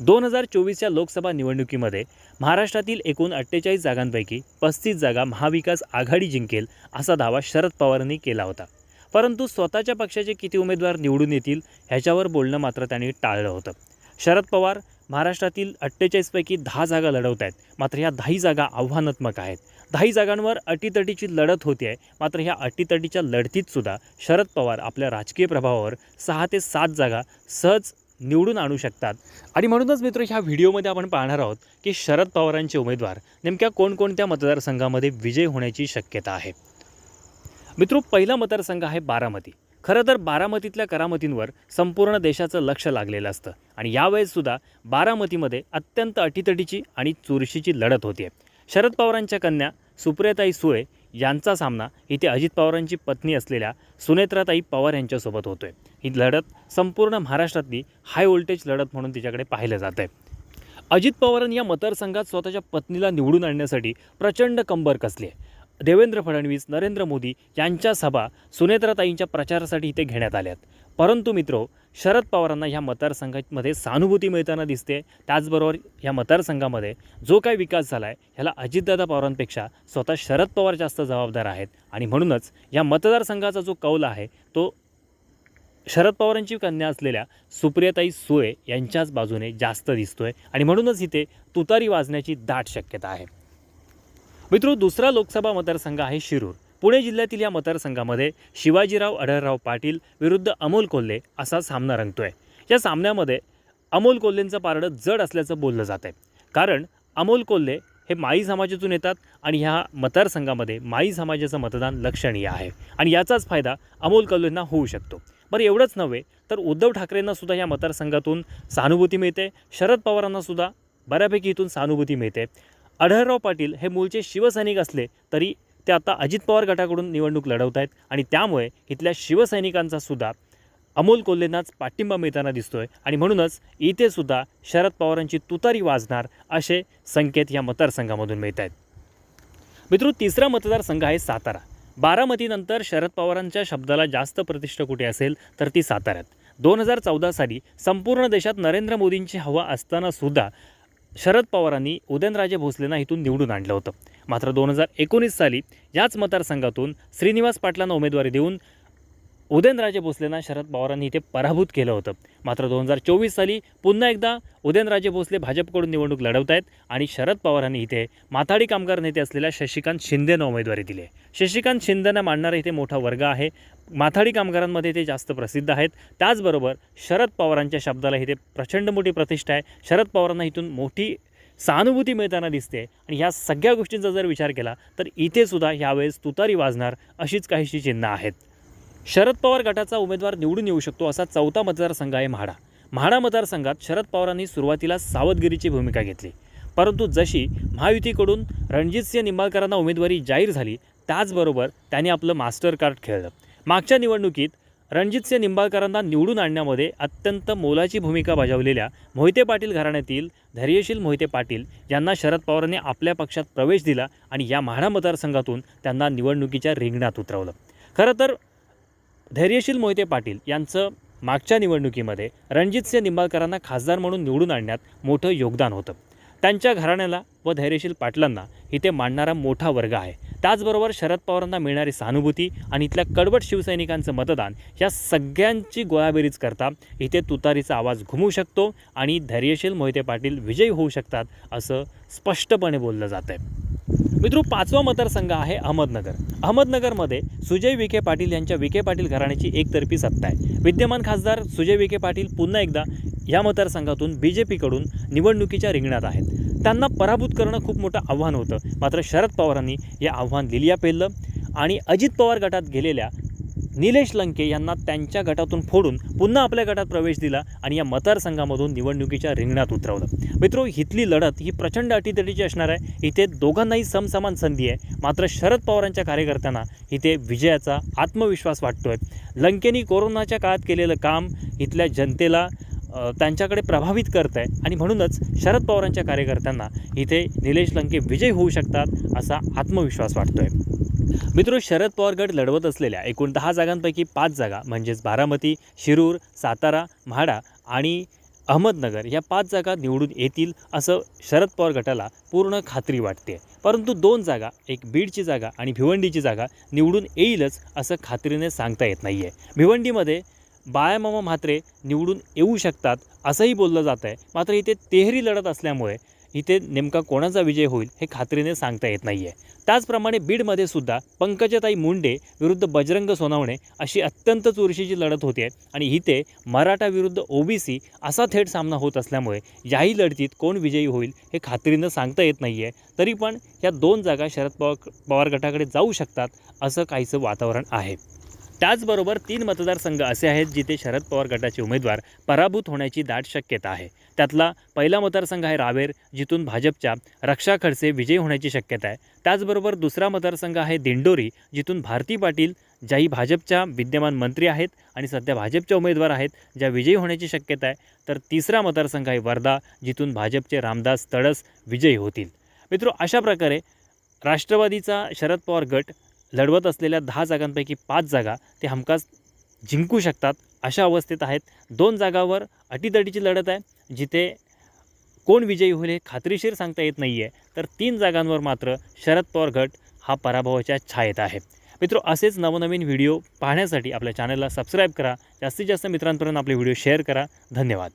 दोन हजार चोवीसच्या लोकसभा निवडणुकीमध्ये महाराष्ट्रातील एकूण अठ्ठेचाळीस जागांपैकी पस्तीस जागा महाविकास आघाडी जिंकेल असा दावा शरद पवारांनी केला होता. परंतु स्वतःच्या पक्षाचे किती उमेदवार निवडून येतील ह्याच्यावर बोलणं मात्र त्यांनी टाळलं होतं. शरद पवार महाराष्ट्रातील अठ्ठेचाळीसपैकी दहा जागा लढवत आहेत. मात्र ह्या दहाही जागा आव्हानात्मक आहेत. दहाही जागांवर अटीतटीची लढत होती आहे. मात्र ह्या अटीतटीच्या लढतीतसुद्धा शरद पवार आपल्या राजकीय प्रभावावर सहा ते सात जागा सहज निवडून आणू शकतात. आणि म्हणूनच मित्र ह्या व्हिडिओमध्ये आपण पाहणार आहोत की शरद पवारांचे उमेदवार नेमक्या कोणकोणत्या मतदारसंघामध्ये विजय होण्याची शक्यता आहे. मित्र पहिला मतदारसंघ आहे बारामती. खरं तर बारामतीतल्या करामतींवर संपूर्ण देशाचं लक्ष लागलेलं असतं. आणि यावेळेससुद्धा बारामतीमध्ये अत्यंत अटीतटीची आणि चुरशीची लढत होती आहे शरद पवारांच्या कन्या सुप्रियाताई सुळे यांचा सामना इथे अजित पवारांची पत्नी असलेल्या सुनेत्राताई पवार यांच्यासोबत होतो आहे ही लढत संपूर्ण महाराष्ट्रातली हाय व्होल्टेज लढत म्हणून तिच्याकडे पाहिलं जात आहे अजित पवारांनी या मतदारसंघात स्वतःच्या पत्नीला निवडून आणण्यासाठी प्रचंड कंबर कसली आहे. देवेंद्र फडणवीस नरेंद्र मोदी यांच्या सभा सुनेत्राताईंच्या प्रचारासाठी इथे घेण्यात आल्यात. परंतु मित्रो शरद पवारांना ह्या मतदारसंघामध्ये सहानुभूती मिळताना दिसते. त्याचबरोबर ह्या मतदारसंघामध्ये जो काय विकास झाला आहे ह्याला अजितदादा पवारांपेक्षा स्वतः शरद पवार जास्त जबाबदार आहेत. आणि म्हणूनच या मतदारसंघाचा जो कौल आहे तो शरद पवारांची कन्या असलेल्या सुप्रियाताई सुळे यांच्याच बाजूने जास्त दिसतोय. आणि म्हणूनच इथे तुतारी वाजण्याची दाट शक्यता आहे. मित्रो दुसरा लोकसभा मतदारसंघ आहे शिरूर. पुणे जिल्ह्यातील या मतदारसंघामध्ये शिवाजीराव अढळराव पाटील विरुद्ध अमोल कोल्हे असा सामना रंगतोय. या सामन्यामध्ये अमोल कोल्हेंचं पारडं जड असल्याचं बोललं जात आहे. कारण अमोल कोल्हे हे माई समाजातून येतात आणि ह्या मतदारसंघामध्ये माई समाजाचं मतदान लक्षणीय आहे. आणि याचाच फायदा अमोल कोल्हेंना होऊ शकतो. बरं एवढंच नव्हे तर उद्धव ठाकरेंनासुद्धा या मतदारसंघातून सहानुभूती मिळते. शरद पवारांनासुद्धा बऱ्यापैकी इथून सहानुभूती मिळते. आढळराव पाटील हे मूळचे शिवसैनिक असले तरी ते आता अजित पवार गटाकडून निवडणूक लढवत आहेत आणि त्यामुळे इथल्या शिवसैनिकांचा सुद्धा अमोल कोल्हेंनाच पाठिंबा मिळताना दिसतोय आणि म्हणूनच इथे सुद्धा शरद पवारांची तुतारी वाजणार असे संकेत या मतदारसंघामधून मिळत आहेत मित्रो तिसरा मतदारसंघ आहे सातारा. बारामतीनंतर शरद पवारांच्या शब्दाला जास्त प्रतिष्ठा कुठे असेल तर ती साताऱ्यात. दोन हजार चौदा साली संपूर्ण देशात नरेंद्र मोदींची हवा असताना सुद्धा शरद पवारांनी उदयनराजे भोसलेंना इथून निवडून आणलं होतं. मात्र दोन हजार एकोणीस साली याच मतदारसंघातून श्रीनिवास पाटलांना उमेदवारी देऊन उदयनराजे भोसलेंना शरद पवारांनी इथे पराभूत केलं होतं. मात्र दोन हजार चोवीस साली पुन्हा एकदा उदयनराजे भोसले भाजपकडून निवडणूक लढवत आहेत आणि शरद पवारांनी इथे माथाडी कामगार नेते असलेल्या शशिकांत शिंदेनं उमेदवारी दिली शशिकांत शिंदेनं मांडणारा इथे मोठा वर्ग आहे. माथाडी कामगारांमध्ये ते जास्त प्रसिद्ध आहेत. त्याचबरोबर शरद पवारांच्या शब्दाला इथे प्रचंड मोठी प्रतिष्ठा आहे. शरद पवारांना इथून मोठी सहानुभूती मिळताना दिसते. आणि ह्या सगळ्या गोष्टींचा जर विचार केला तर इथेसुद्धा ह्यावेळेस तुतारी वाजणार अशीच काहीशी चिन्ह आहेत. शरद पवार गटाचा उमेदवार निवडून येऊ शकतो असा चौथा मतदारसंघ आहे म्हाडा. म्हाडा मतदारसंघात शरद पवारांनी सुरुवातीला सावधगिरीची भूमिका घेतली. परंतु जशी महायुतीकडून रणजितसिंह निंबाळकरांना उमेदवारी जाहीर झाली त्याचबरोबर त्यांनी आपलं मास्टर कार्ड खेळलं. मागच्या निवडणुकीत रणजितसिंह निंबाळकरांना निवडून आणण्यामध्ये अत्यंत मोलाची भूमिका बजावलेल्या मोहिते पाटील घराण्यातील धैर्यशील मोहिते पाटील यांना शरद पवारांनी आपल्या पक्षात प्रवेश दिला आणि या म्हाडा मतदारसंघातून त्यांना निवडणुकीच्या रिंगणात उतरवलं. खरं तर धैर्यशील मोहिते पाटील यांचं मागच्या निवडणुकीमध्ये रणजितसिंह निंबाळकरांना खासदार म्हणून निवडून आणण्यात मोठं योगदान होतं. त्यांच्या घराण्याला व धैर्यशील पाटलांना इथे मांडणारा मोठा वर्ग आहे. त्याचबरोबर शरद पवारांना मिळणारी सहानुभूती आणि इथल्या कडवट शिवसैनिकांचं मतदान या सगळ्यांची गोळाबेरीज करता इथे तुतारीचा आवाज घुमू शकतो आणि धैर्यशील मोहिते पाटील विजयी होऊ शकतात असं स्पष्टपणे बोललं जात आहे मित्रो पाचवा मतदारसंघ आहे अहमदनगर. अहमदनगरमध्ये सुजय विखे पाटील यांच्या विखे पाटील घराण्याची एकतर्फी सत्ता आहे. विद्यमान खासदार सुजय विखे पाटील पुन्हा एकदा या मतदारसंघातून बी जे पीकडून निवडणुकीच्या रिंगणात आहेत. त्यांना पराभूत करणं खूप मोठं आव्हान होतं. मात्र शरद पवारांनी हे आव्हान लिलिया पेललं आणि अजित पवार गटात गेलेल्या निलेश लंके यांना त्यांच्या गटातून फोडून पुन्हा आपल्या गटात प्रवेश दिला आणि या मतदारसंघामधून निवडणुकीच्या रिंगणात उतरवलं. मित्रो हितली लढत ही प्रचंड अटीतटीची असणार आहे. इथे दोघांनाही समसमान संधी आहे. मात्र शरद पवारांच्या कार्यकर्त्यांना इथे विजयाचा आत्मविश्वास वाटतोय. लंकेनी कोरोनाच्या काळात केलेलं काम इथल्या जनतेला त्यांच्याकडे प्रभावित करत आहे आणि म्हणूनच शरद पवारांच्या कार्यकर्त्यांना इथे निलेश लंके विजयी होऊ शकतात असा आत्मविश्वास वाटतोय. मित्र शरद पवार गट लढवत असलेल्या एकूण दहा जागांपैकी पाच जागा म्हणजेच बारामती शिरूर सातारा म्हाडा आणि अहमदनगर या पाच जागा निवडून येतील असं शरद पवार गटाला पूर्ण खात्री वाटते. परंतु दोन जागा एक बीडची जागा आणि भिवंडीची जागा निवडून येईलच असं खात्रीने सांगता येत नाही आहे भिवंडीमध्ये बाळामामा म्हात्रे निवडून येऊ शकतात असंही बोललं जात आहे मात्र इथे तेहरी लढत असल्यामुळे इथे नेमका कोणाचा विजय होईल हे खात्रीने सांगता येत नाही आहे त्याचप्रमाणे बीडमध्ये सुद्धा पंकजाताई मुंडे विरुद्ध बजरंग सोनावणे अशी अत्यंत चुरशीची लढत होते आणि इथे मराठा विरुद्ध ओबीसी असा थेट सामना होत असल्यामुळे याही लढतीत कोण विजयी होईल हे खात्रीनं सांगता येत नाही आहे तरी पण ह्या दोन जागा शरद पवार पवार गटाकडे जाऊ शकतात असं काहीचं वातावरण आहे. त्याचबरोबर तीन मतदारसंघ असे आहेत जिथे शरद पवार गटाचे उमेदवार पराभूत होण्याची दाट शक्यता आहे. त्यातला पहिला मतदारसंघ आहे रावेर जिथून भाजपच्या रक्षा खडसे विजयी होण्याची शक्यता आहे. त्याचबरोबर दुसरा मतदारसंघ आहे दिंडोरी जिथून भारती पाटील ज्याही भाजपच्या विद्यमान मंत्री आहेत आणि सध्या भाजपच्या उमेदवार आहेत ज्या विजयी होण्याची शक्यता आहे. तर तिसरा मतदारसंघ आहे वर्धा जिथून भाजपचे रामदास तडस विजयी होतील. मित्रो अशा प्रकारे राष्ट्रवादीचा शरद पवार गट लढवत असलेल्या दहा जागांपैकी पाच जागा ते हमखास जिंकू शकतात अशा अवस्थेत आहेत. दोन जागावर अटीतटीची लढत आहे जिथे कोण विजयी होईल हे खात्रीशीर सांगता येत नाही आहे तर तीन जागांवर मात्र शरद पवार गट हा पराभवाच्या छायेत आहे. मित्र असेच नवनवीन व्हिडिओ पाहण्यासाठी आपल्या चॅनलला सबस्क्राईब करा. जास्तीत जास्त मित्रांपर्यंत आपले व्हिडिओ शेअर करा. धन्यवाद.